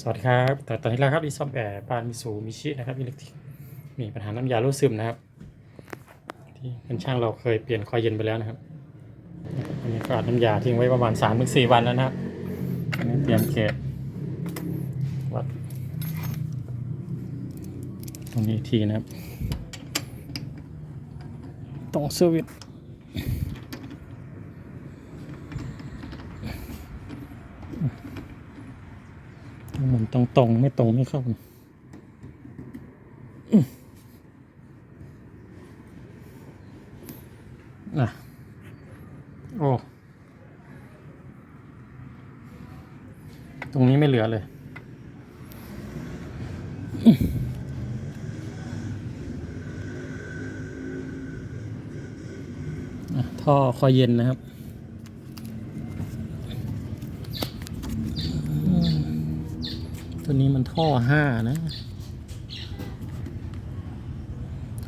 สวัสดีครับแต่ตอนนี้เราครับอีซ่อมแอร์บ้านมิสูมิชินะครับอิเล็กทริกมีปัญหาน้ำยารั่วซึมนะครับ ที่เป็นช่างเราเคยเปลี่ยนคอยเย็นไปแล้วนะครับอันนี้ก็อัดน้ำยาทิ้งไว้ประมาณ3าถึงสวันแล้วนะครับอันนี้เตรียมเกตวัดตรงนี้ทีนะครับ ตรงสวิต หมุนตรงตรงๆ ไม่ตรงไม่เข้าอะ โอ้ ตรงนี้ไม่เหลือเลยอะท่อคอยเย็นนะครับ ตัวนี้มันท่อห้านะ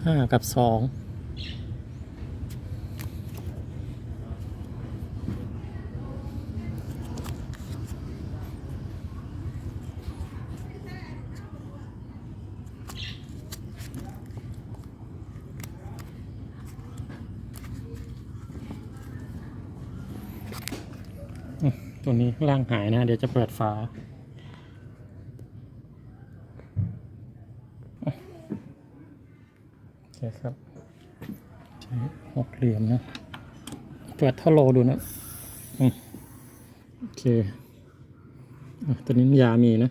ห้ากับสองตัวนี้ล่างหายนะ เดี๋ยวจะเปิดฝา โอ เคครับ ใช้หกเหลี่ยมนะ เปิดท่อโลดูนะอืมโอเคอตัวนี้ยามีนะ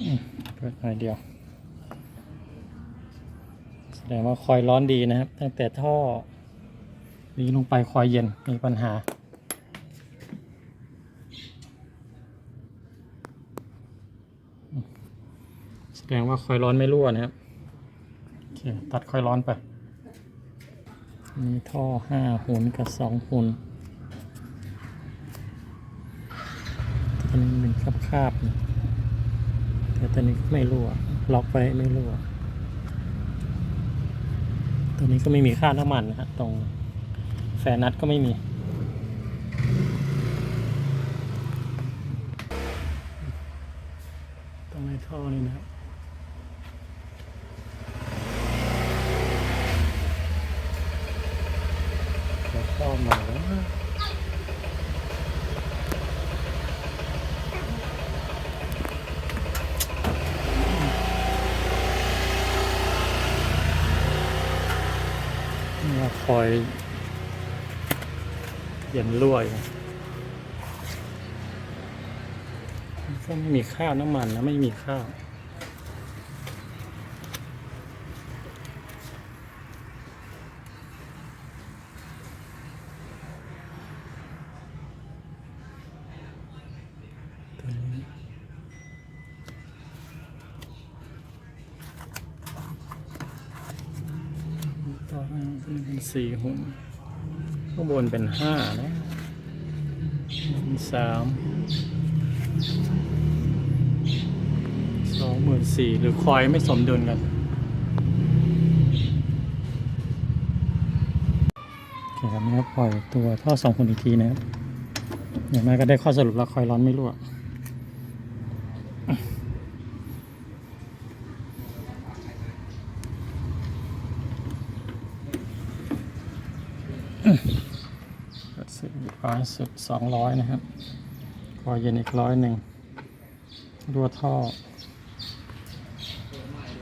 อืมเปิดหน่อยเดียว แสดงว่าคอยร้อนดีนะครับ ตั้งแต่ท่อนี้ลงไปคอยเย็นมีปัญหา แสดงว่าคอยร้อนไม่รั่วนะครับโอเคตัดคอยร้อนไปมีท่อห้าหุ่นกับสองหุ่นตัวนี้เป็นคาบคาบแต่ตัวนี้ก็ไม่รั่วล็อกไว้ไม่รั่วตัวนี้ก็ไม่มีค่าน้ำมันนะฮะตรงแฟนัดก็ไม่มีตรงในท่อนี่นะครับ แล้วก็มาแล้วมา คอยเย็นรั่วอยก็ไม่มีข้าวน้ำมันนะไม่มีข้าวนี้ต่อไปเป็น สี่หุ่นข้างบนเป็นห้านะสามสองหมื่นสี่หรือคอยไม่สมดุลกันโอเคครับนี่ครับปล่อยตัวท่อสองหุ่นอีกทีนะครับอย่างน้อยก็ได้ข้อสรุปแล้วคอยร้อนไม่รั่ว ร้อยสุดสองร้อยนะครับคอยเย็นอีกร้อยหนึ่งรั่วท่อ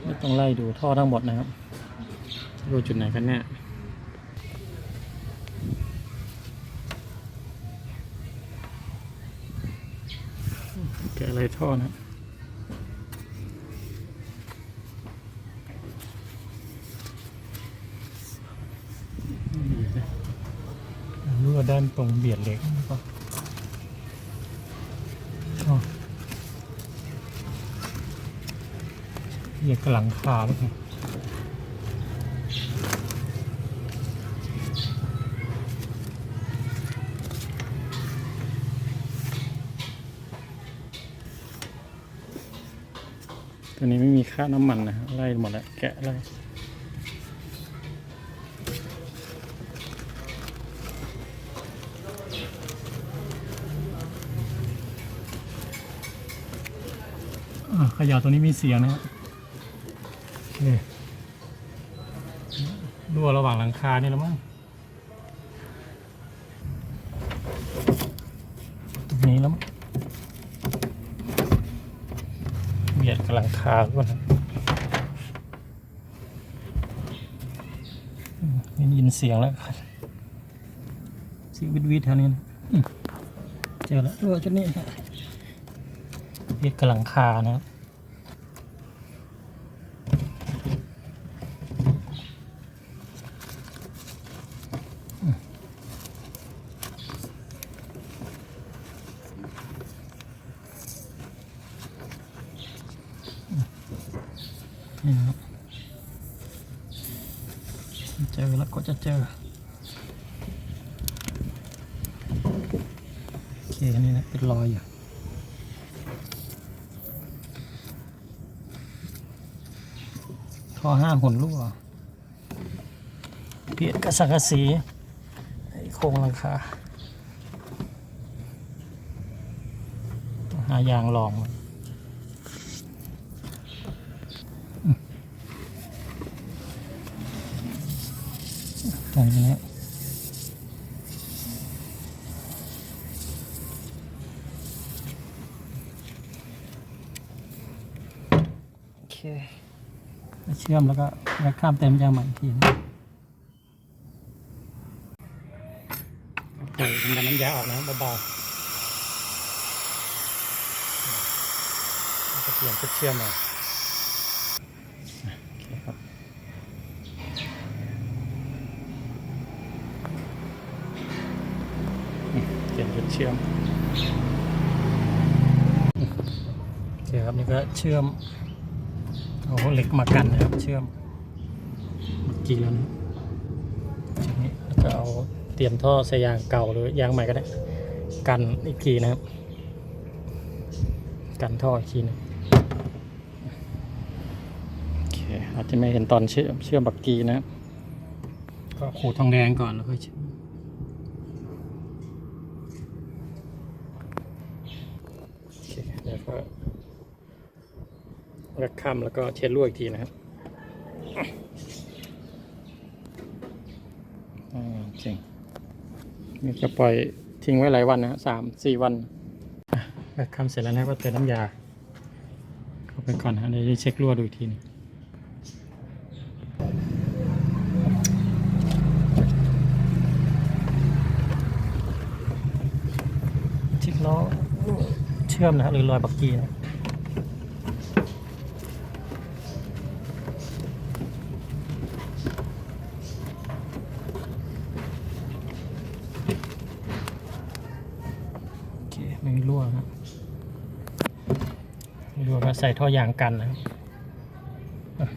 ไม่ต้องไล่ดูท่อทั้งหมดนะครับดูจุดไหนกันแน่แกะอะไรท่อนะนี่นะรั่วด้าน ตรงเบียดเหล็กเหยียดกหลังคาแล้วตัวนี้ไม่มีค่าน้ำมันนะฮะไล่หมดแล้วแกะไล่ ขย่าตัวนี้มีเสียงนะครับโอเครั่วระหว่างหลังคาเนี่ยแล้วมั้งตรงนี้แล้วมั้งเบียดกับหลังคาด้วยนะอืมได้ยินเสียงแล้วครับเสียงวิดวิดแถวนี้นะเจอแล้วรั่วจุดนี้ครับ ยดกับหลังคานะครับนี่นะครับเจอแล้วก็จะเจอ โอเคอันนี่นะเป็นรอยอยู่ ท่อห้ามหนรั่วเปียกกระสังกะสีโครงหลังคาองหายางรองมันตรงนี้โอเค เชื่อมแล้วก็แล้วข้ามเต็มยางใหม่อีกทีนะโอ้ยทำกันน้ำยาออกนะเบาๆแล้วก็เปลี่ยนชุดเชื่อมมาโอเคครับเปลี่ยนจุดเชื่อมโอเคครับนี่ก็เชื่อม เอาเหล็กมากันนะครับ เชื่อมเมื่อกี้แล้วนะจุดนี้แล้วก็เอาเตรียมท่อใส่ยางเก่าหรือยางใหม่ก็ได้ กันอีกทีนะครับ กันท่ออีกทีหนึงโอเคอาจจะไม่เห็นตอนเชื่อมเชื่อมบักกีนะครับก็ขูดทองแดงก่อนแล้วค่อยเชื่อมโอเคแล้วก็รั กคำแล้วก็เช็ดลวดอีกทีนะครับอ่าจริงนี่จะปล่อยทิ้งไว้หลายวันนะฮะสามสี่วันอะรักคำเสร็จแล้วนะก็เติมน้ำยาเข้าไปก่อนนะเดี๋ยวจะเช็คลวดดูอีกทีหนึงเช็คล้อเชื่อมนะฮะหรือรอยบักกี้นะ โอเคไม่มีรั่วนะไม่รั่วก็ใส่ท่อยางกันนะครับอะ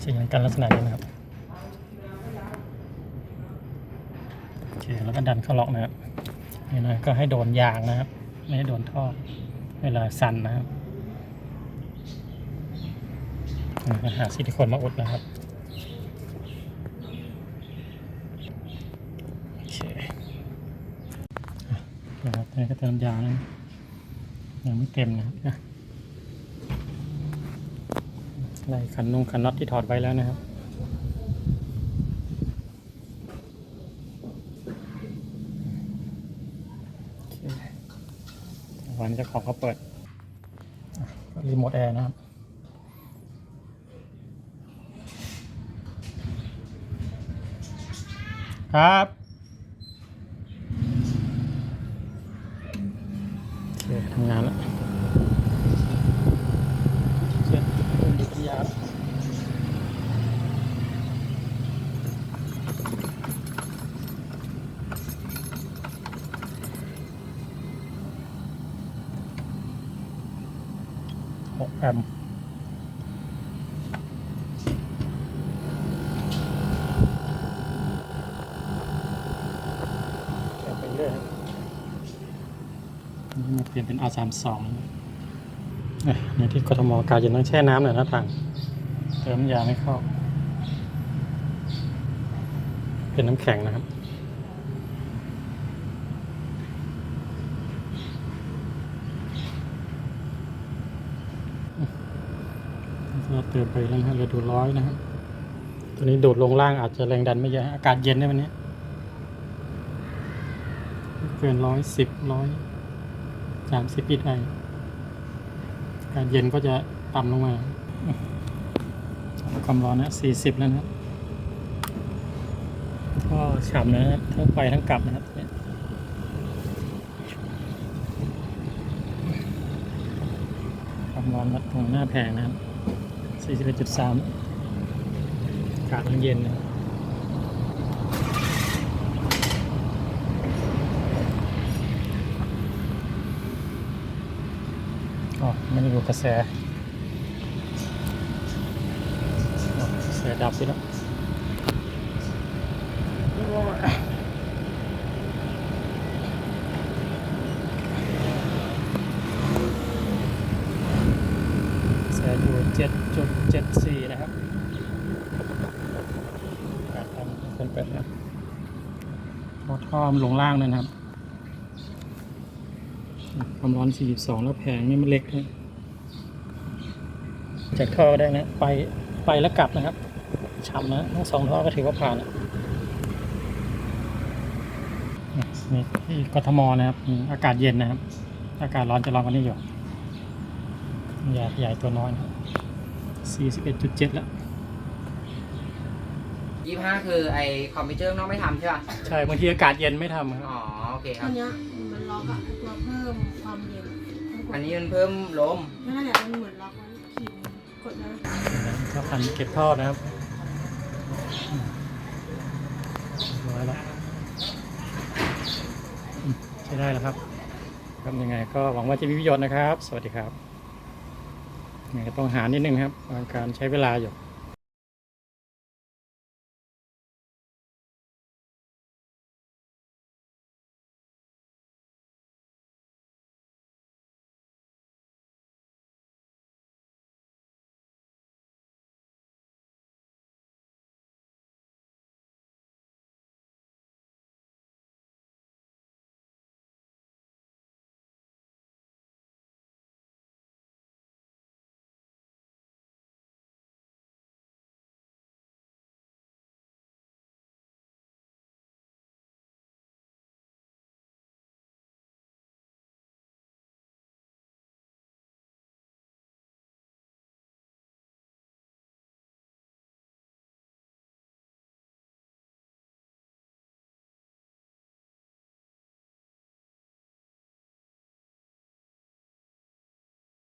ใส่ยางกันลักษณะนี้นะครับโอเคแล้วก็ดันเข้าล็อกนะครับนี่นะก็ให้โดนยางนะครับ ไม่ให้โดนท่อเวลาสั่นนะครับหาซิลิโคนมาอุดนะครับโอเคนะครับตอนนี้ก็เติมยานะยังไม่เต็มนะครับ ไล่ขันนุ่งขันน็อตที่ถอดไว้แล้วนะครับ วันจะขอเขาเปิด รีโมทแอร์นะครับครับโอเคทำงานแล้วเสร็จเป็นดิจิยาหกแอมป์แกะไปเรื่อยครับ นี่มาเป ลี่ยนเป็น R32 เอ้ยในที่กทมกาเย็นต้องแช่น้ำหน่อยนะทางเติมน้ำยาไม่เข้า เป็นน้ำแข็งนะครับก็เติมไปแล้วนะเหลือดูดร้อยนะครับตัวนี้ดูดลงล่างอาจจะแรงดันไม่เยอะอากาศเย็นในวันนี้ไม่เกินร้อยสิบร้อย สามสิบปีได้กาศเย็นก็จะต่ำลงมาความร้อนนะสี่สิบแล้วนะก็ฉ่ำนะครับทั้งไปทั้งกลับนะครับความร้อนวัดตรงหน้าแผงนะครับสี่สิบเอ็ดจุดสามอากาศมันเย็นนะ ม่ได้ดูกระแสกระแสดับไปแล้วแสอยู่เจ็ดจุดเจ็ดสี่นะครับการทำคนเป็ดนะรถท่อมลงล่างเลยนะครับ ความร้อน 42 แล้วแผงนี่มันเล็กนะจากท่อได้นะ ไปไปแล้วกลับนะครับฉ่ำนะทั้งสองท่อก็ถือว่าผ่านนะนี่ที่กทมนะครับอืมอากาศเย็นนะครับ อากาศร้อนจะร้อนกว่านี้อยู่ใหญ่ใหญ่ตัวน้อยนะครับ41.7 แล้วยี่ห้าคือไอคอมพิวเตอร์นอกไม่ทำใช่ป่ะ ใช่บางทีอากาศเย็นไม่ทำครับอ๋อโอเคคอัรับนเนี้ยมันล็อกอะตัวเพิ่มความเย็น อันนี้มันเพิ่มลมนั่นแหละมันเหมือนล็อกไว้ ขีดกดนะก็พันเก็บทอดนะครับร้อยแล้วใช้ได้แล้วครับครับยังไงก็หวังว่าจะมีประโยชน์นะครับ สวัสดีครับยังต้องหานิดนึงครับการใช้เวลาอยู่